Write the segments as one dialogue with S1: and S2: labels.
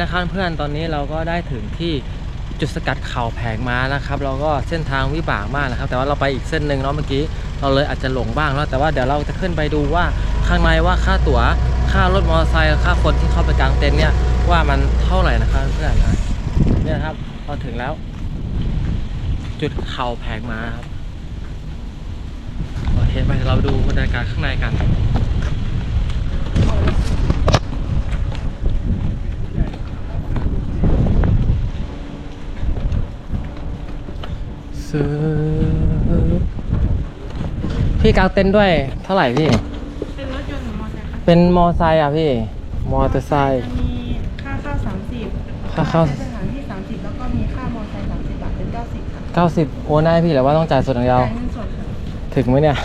S1: นะครับเพื่อนตอนนี้เราก็ได้ถึงที่จุดสกัดเข่าแผงม้านะครับเราก็เส้นทางวิบากมากนะครับ แต่ว่าเราไปอีกเส้นหนึ่งเนาะเมื่อกี้เราเลยอาจจะหลงบ้างเนาะแต่ว่าเดี๋ยวเราจะขึ้นไปดูว่าข้างในว่าค่าตั๋วค่ารถมอเตอร์ไซค์ค่าคนที่เข้าไปกางเต็นท์เนี่ยว่ามันเท่าไหร่นะครับเพื่อนนะเนี่ยครับเราถึงแล้ว จุดเข่าแผงม้าครับโอเคไปเราดูบรรยากาศข้างในกัน ซื้อ พี่กางเต็นท์ด้วย เท่าไหร่พี่
S2: เป็นรถยนต์หรือมอเตอร์ไซค์คะ
S1: เป็นมอไซค์อะพี่ มอเตอร์ไซค์
S2: จะมีค่าเข้าสามสิบ
S1: ค่าเข้า
S2: สถานที่สามสิบแล้วก็มีค่ามอเตอร์ไซค์สามสิบบาทเป็นเก้าสิบค่ะ
S1: เก้าสิบโอนได้พี่หรือว่าต้องจ่ายสดอย่างเดียว
S2: จ่ายเงินสดค่ะ
S1: ถึงไหมเนี่ย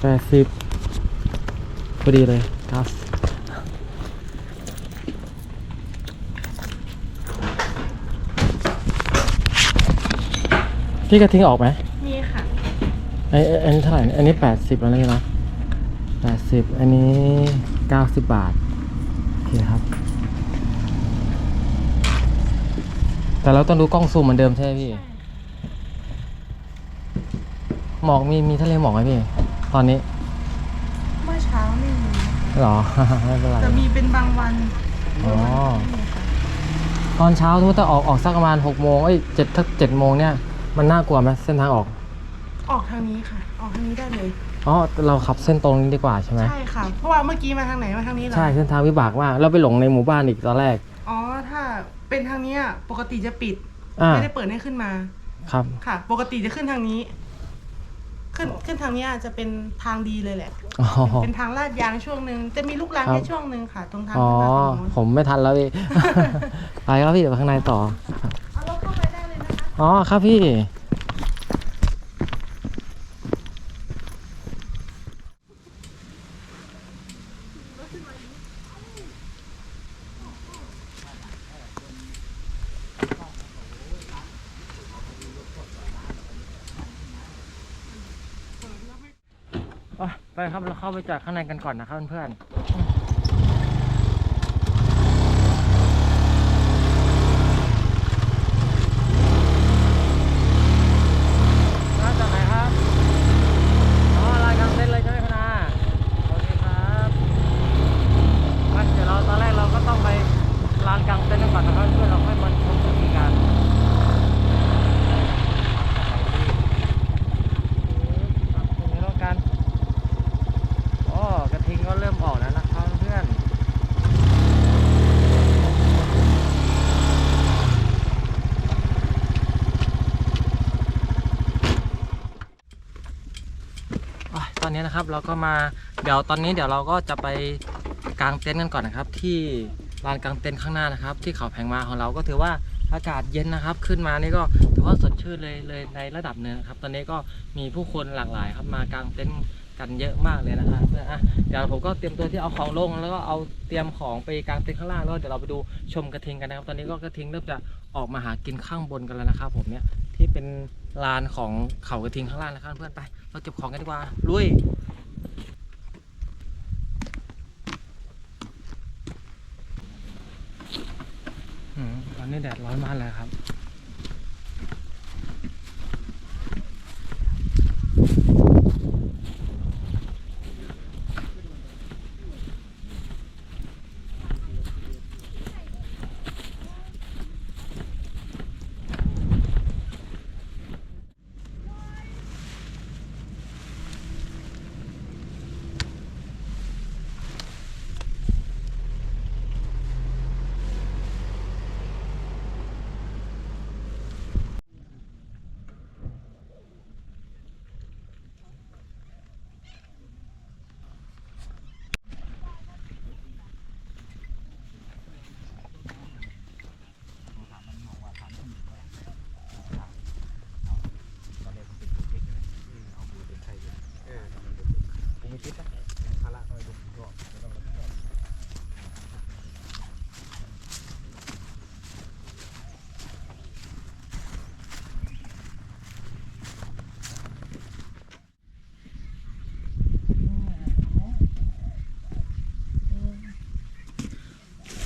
S1: แปดสิบพอดีเลยครับ พี่กระทิ้งออกไหม
S2: มีค่ะ
S1: ไอ้ไอ้อันนี้เท่าไหร่เนี่ยอันนี้แปดสิบแล้วนี่นะแปดสิบอันนี้เก้าสิบบาทโอเคครับ แต่เราต้องดูกล้องซูมเหมือนเดิมใช่ไหมพี่ หมอกมีมีทะเลหมอกไหมพี่ ตอนนี้
S2: เมื่อเช้าไม่มี
S1: หรอ ไม่เป็นไร
S2: จะมีเป็นบางวัน
S1: อ๋อ
S2: ไม่มีค่ะ
S1: ตอนเช้าสมมติถ้าออกออกสักประมาณหกโมงเอ้ยเจ็ดถ้าเจ็ดโมงเนี่ย มันน่ากลัวไหมเส้นทางออก
S2: ออกทางนี้ค่ะ ออกทางนี้ได้เลย
S1: อ๋อ เราขับเส้นตรงนี้ดีกว่าใช่ไหม
S2: ใช่ค่ะ เพราะว่าเมื่อกี้มาทางไหนมาทางนี้เหรอ
S1: ใช่ เส้นทางวิบากมากเราไปหลงในหมู่บ้านอีกตอนแรก
S2: อ๋อ ถ้าเป็นทางเนี้ยปกติจะปิด
S1: อ่า
S2: ไม่ได้เปิดให้ขึ้นมา
S1: ครับ
S2: ค่ะ ปกติจะขึ้นทางนี้ ขึ้นขึ้นทางเนี้ยจะเป็นทางดีเลยแหละ
S1: อ๋อ
S2: เป็นทางลาดยางช่วงหนึ่งจะมีลูกรัง
S1: ครับ
S2: แค่ช่วงหนึ่งค่ะ ตรงทาง
S1: อ๋อ
S2: ขึ้นมาตรงนู้น
S1: ผมไม่ทันแล้วพี่ ไปครับพี่เดี๋ยวไปข้างในต่อ
S2: อ๋
S1: อครับพี่ อะไปครับเราเข้าไปจากข้างในกันก่อนนะครับเพื่อนๆมาจากไหนครับอ๋อลานกลางเต็นท์เลยใช่ไหมคุณอาโอเคครับไปเดี๋ยวเราตอนแรกเราก็ต้องไปลานกลางเต็นท์กันก่อนนะครับเพื่อนเราค่อยมาชมจุดนี้กัน ครับตรงนี้แล้วกันโอ้กระทิงก็เริ่มออกแล้วนะครับเพื่อน อะตอนนี้นะครับ เราก็มาเดี๋ยวตอนนี้เดี๋ยวเราก็จะไปกางเต็นท์กันก่อนนะครับ ที่ลานกางเต็นท์ข้างหน้านะครับ ที่เขาแผงมาของเราก็ถือว่าอากาศเย็นนะครับ ขึ้นมานี่ก็ถือว่าสดชื่นเลยเลยในระดับหนึ่งครับ ตอนนี้ก็มีผู้คนหลากหลายครับมากางเต็นท์กันเยอะมากเลยนะครับอะเดี๋ยวผมก็เตรียมตัวที่เอาของลง แล้วก็เอาเตรียมของไปกางเต็นท์ข้างล่างแล้วเดี๋ยวเราไปดูชมกระทิงกันนะครับ ตอนนี้ก็กระทิงเริ่มจะออกมาหากินข้างบนกันแล้วนะครับ ผมเนี่ย ที่เป็นลานของเขากระทิงข้างล่างนะครับเพื่อนไป เราเก็บของกันดีกว่าลุยอืมตอนนี้แดดร้อนมากเลยครับ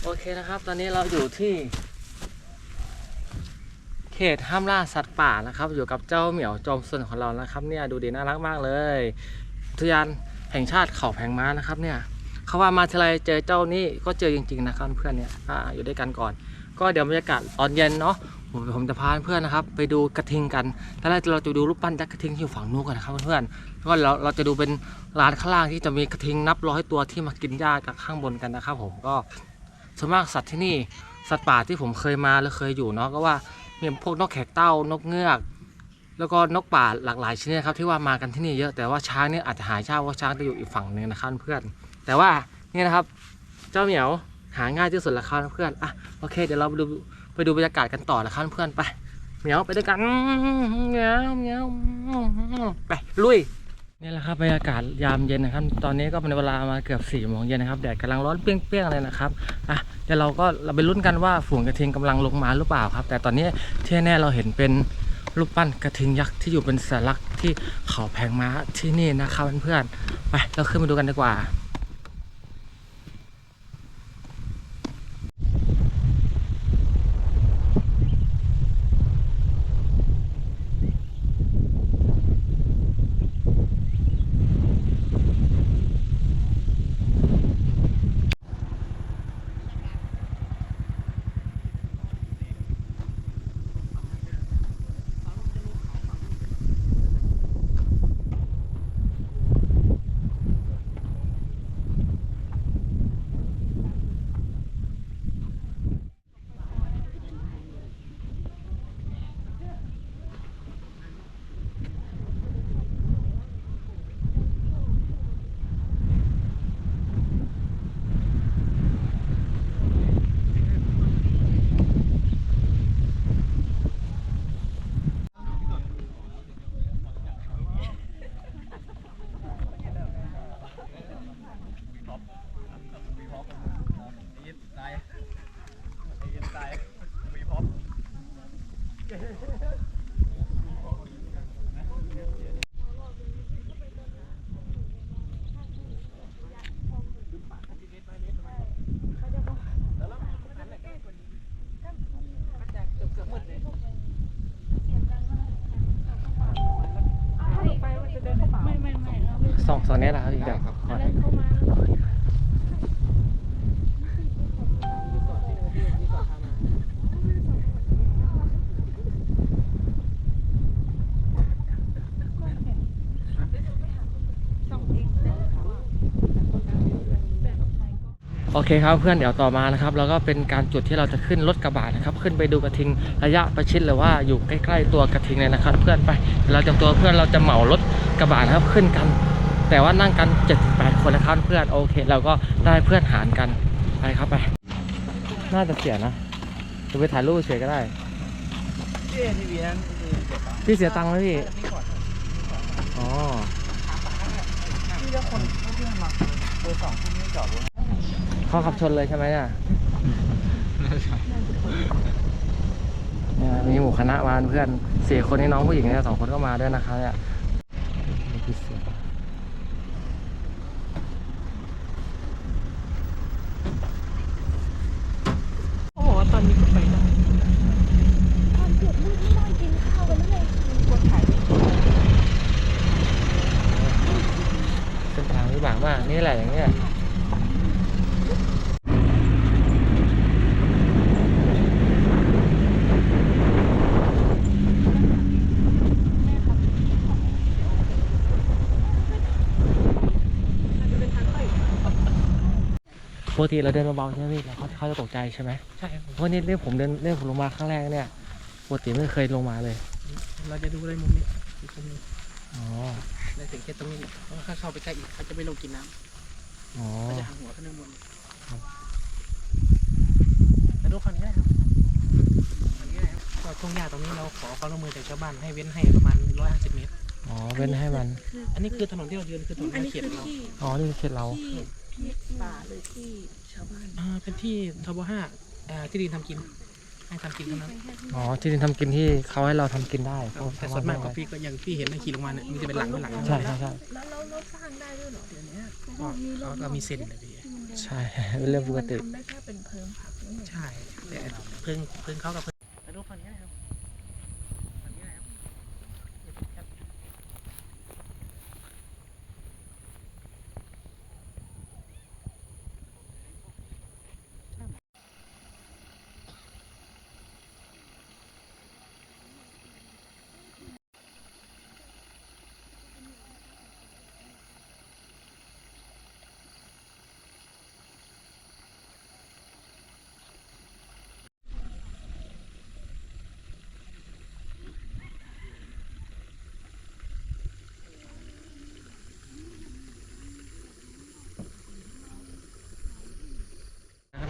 S1: โอเคนะครับ ตอนนี้เราอยู่ที่ เขตห้ามล่าสัตว์ป่านะครับ อยู่กับเจ้าเหมียวจอมสนของเรานะครับ เนี่ยดูดีน่ารักมากเลยอุทยานแห่งชาติเขาแผงม้านะครับ เนี่ยเขาว่ามาทีไรเจอเจ้านี่ก็เจอจริง ๆ นะครับเพื่อนเนี่ยอ่าอยู่ด้วยกันก่อน ก็เดี๋ยวบรรยากาศตอนเย็นเนาะผมผมจะพาเพื่อนนะครับ ไปดูกระทิงกันตอนแล้วเราจะดูรูปปั้นยักษ์กระทิงที่อยู่ฝั่งนู้นกันนะครับเพื่อนแล้วก็เราเราจะดูเป็นร้านข้างล่างที่จะมีกระทิงนับร้อยตัวที่มากินหญ้าจากข้างบนกันนะครับ ผมก็ ส่วนมากสัตว์ที่นี่สัตว์ป่าที่ผมเคยมาและเคยอยู่เนาะก็ว่ามีพวกนกแขกเต้านกเงือก แล้วก็นกป่าหลากหลายชนิดครับที่ว่ามากันที่นี่เยอะแต่ว่าช้างเนี่ยอาจจะหายากเพราะช้างจะอยู่อีกฝั่งหนึ่งนะครับเพื่อน แต่ว่านี่นะครับ เจ้าเหมียวหาง่ายที่สุดแล้วครับเพื่อนอะโอเคเดี๋ยวเราไปดูไปดูบรรยากาศกันต่อนะครับเพื่อนไปเหมียวไปด้วยกันเหมียวเหมียวไปลุย นี่แหละครับบรรยากาศยามเย็นนะครับ ตอนนี้ก็เป็นเวลามาเกือบสี่โมงเย็นนะครับแดดกำลังร้อนเปรี้ยงๆเลยนะครับอะเดี๋ยวเราก็เราไปลุ้นกันว่าฝูงกระทิงกำลังลงมาหรือเปล่าครับ แต่ตอนนี้ที่แน่เราเห็นเป็นรูปปั้นกระทิงยักษ์ที่อยู่เป็นสัญลักษณ์ที่เขาแพงม้าที่นี่นะครับเพื่อนๆไปเราขึ้นมาดูกันดีกว่า
S3: ไม่ไม่ไม่เราไม่
S1: ส องสองนี้แหละครับอีกแบบขอ
S3: เล่นเข้ามา
S1: โอเคครับเพื่อนเดี๋ยวต่อมานะครับแล้วก็เป็นการจุดที่เราจะขึ้นรถกระบะนะครับ ขึ้นไปดูกระทิงระยะประชิดหรือว่าอยู่ใกล้ ๆ ตัวกระทิงเลยนะครับ เพื่อนไปเดี๋ยวเราจำตัวเพื่อนเราจะเหมารถกระบะนะครับขึ้นกัน แต่ว่านั่งกัน7จ็ดแปดคนนะครับเพื่อนโอเค เราก็ได้เพื่อนหารกันไปครับไป น่าจะเสียนะจะไปถ่ายรูปเสียก็ได้พี่เสียตังค์ไหมพี่อ๋อเขาขับชนเลยใช่ไหมเนี่ยนี่ยมีหมู่คณะมาเพื่อนสี่คนนี้น้องผู้หญิงเนี่ยสองคนก็มาด้วยนะคะเนี่ยนี่คือเสียง
S2: เขาบอกว่าตอนนี้ก็ไปได้
S3: ตอนเกือบมืดไม่ได้กินข้าวกันเลย
S2: ควรถ่ายไม่
S1: เส้นทางวิบากมากนี่แหละอย่างเงี้ยป กติเราเดินเบาๆใช่ไหมพี่แล้วเขาเขาจะตกใจใช่ไหม
S2: ใช่ครับ
S1: เพราะนี่เรื่องผมเดินเรื่องผมลงมาครั้งแรกเนี่ยปกติไม่เคยลงมาเลย
S2: เราจะดูได้มุมนี้อีกมุมนี้
S1: อ๋อ
S2: ได้ถึงแค่ตรงนี้เพราะว่าถ้าเข้าไปใกล้อีกเขาจะไม่ลงกินน้ำ
S1: อ๋อ
S2: เขาจะหันหัวขึ้นข้างบนมาดูคันนี้ได้ครับคันนี้ได้ครับก็ทุ่งหญ้าตรงนี้เราขอความร่วมมือจากชาวบ้านให้เว้นให้ประมาณ150เมตร
S1: อ๋อเว้นให้มัน
S2: อันนี้คือถนนที่เรายืนคือถนนห
S3: อัน
S2: น้า
S3: นี้
S2: เข
S3: คือ
S2: ตเรา
S3: ที่
S1: อ๋อนี่คือเขตเรา
S3: ที่ที่ ป่าเลยที่ชาวบ้าน
S2: อ่าเป็นที่ทบห้าอ่าที่ดินทำกิน ให้ทำกิน
S3: ที่
S2: เท่านั้น
S3: ไปแค่ที่
S1: อ๋อที่ดินทำกินที่เขาให้เราทำกินได้เพราะ
S2: แต่ส่วนมากก็พี่ก็อย่างพี่เห็นในขี่ลงมาเนี่ยมันจะเป็นหลังเป็นหลัง
S1: ใช่ใช่ใช่
S3: แล้วเราเราสร้างได้ด้วยเหรอเดี๋ยวนี้
S2: ก็เขาก็มีเส้นเลยพี่
S3: ที่มัน
S1: ใช่ เป็นเรื่องปกติ
S3: มันทำได้แค่เป็นเพิงผักนี่
S2: ใช่แต่พึ่งพึ่งเขากับพึ่งไปดูฝั่งนี้นะครับฝั่งนี้นะครับ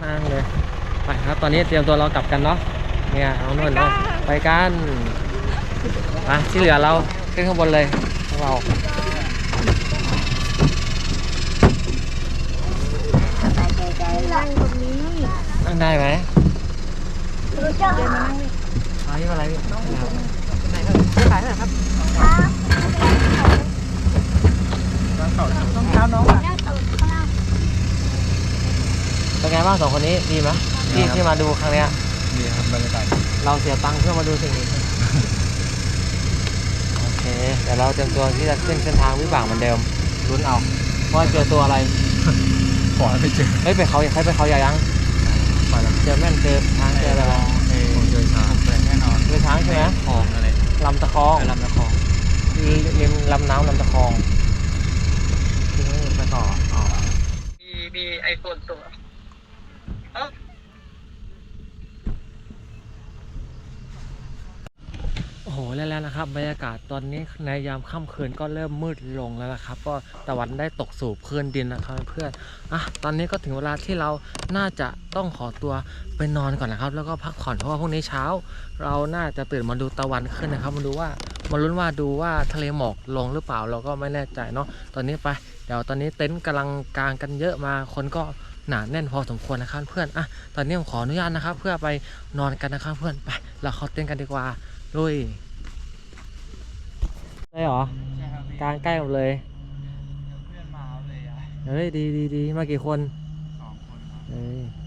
S1: นั่งเลย ไปครับ ตอนนี้เตรียมตัวเรากลับกันเนาะเนี่ยเอาโน่นเนาะไปกันไปที่เหลือเราขึ้นข้างบนเลยพวกเรา
S3: ไกลๆนั่งตรงนี้
S1: นั่งได้ไหม
S3: หรือจะหา
S1: เอาที่อะไรพี่
S2: ไหนครับขายหน่อยครับต้องเท้าน้องอะ
S3: นั่งตรงข้างล่าง
S1: เป็นไงบ้างสองคนนี้ดีไหมที่ที่มาดูครั้งเนี้ย
S4: ดีครับบรรยากาศ
S1: เราเสียตังค์เพื่อมาดูสิ่งนี้ โอเค เดี๋ยวเราเตรียมตัวที่จะขึ้นเส้นทางวิบากเหมือนเดิมลุ้นเอาว่าเจอตัวอะไร
S4: ขอให้ไปเจอ
S1: เฮ้ยไปเขาใครไปเขาใหญ่ยัง
S4: ไปแล้ว
S1: เจอแม่นเจอช้างเจออะไรบ้าง
S4: ผมเจอช้างเลยแน่นอน
S1: เจอช้างใช่ไหม
S4: คลองอะไร
S1: ลำตะคอง
S4: ไปลำตะคอง
S1: ริมลำน้ำลำตะคองที่นี่ไปต่ออ๋อ
S2: มีมีไอโฟนตัว
S1: โอ้โหแล้วแล้วนะครับบรรยากาศตอนนี้ในยามค่ำคืนก็เริ่มมืดลงแล้วนะครับ ก็ตะวันได้ตกสู่พื้นดินนะครับเพื่อนอะตอนนี้ก็ถึงเวลาที่เราน่าจะต้องขอตัวไปนอนก่อนนะครับ แล้วก็พักผ่อนเพราะว่าพรุ่งนี้เช้า เราน่าจะตื่นมาดูตะวันขึ้นนะครับ มาดูว่ามาลุ้นว่าดูว่าทะเลหมอกลงหรือเปล่าเราก็ไม่แน่ใจเนาะตอนนี้ไปเดี๋ยวตอนนี้เต็นท์กำลังกางกันเยอะมาคนก็หนาแน่นพอสมควรนะครับเพื่อนอะตอนนี้ผมขออนุญาตนะครับ เพื่อไปนอนกันนะครับเพื่อนไปเราเข้าเต็นท์กันดีกว่า ลุยได้เหรอ
S4: ใช่ครับ
S1: กางใกล้หมดเลย
S4: เพื่อนมาเลยอะ
S1: เฮ้ยดีดีดีมากี่คน
S4: สองคนครับ
S1: เฮ้ย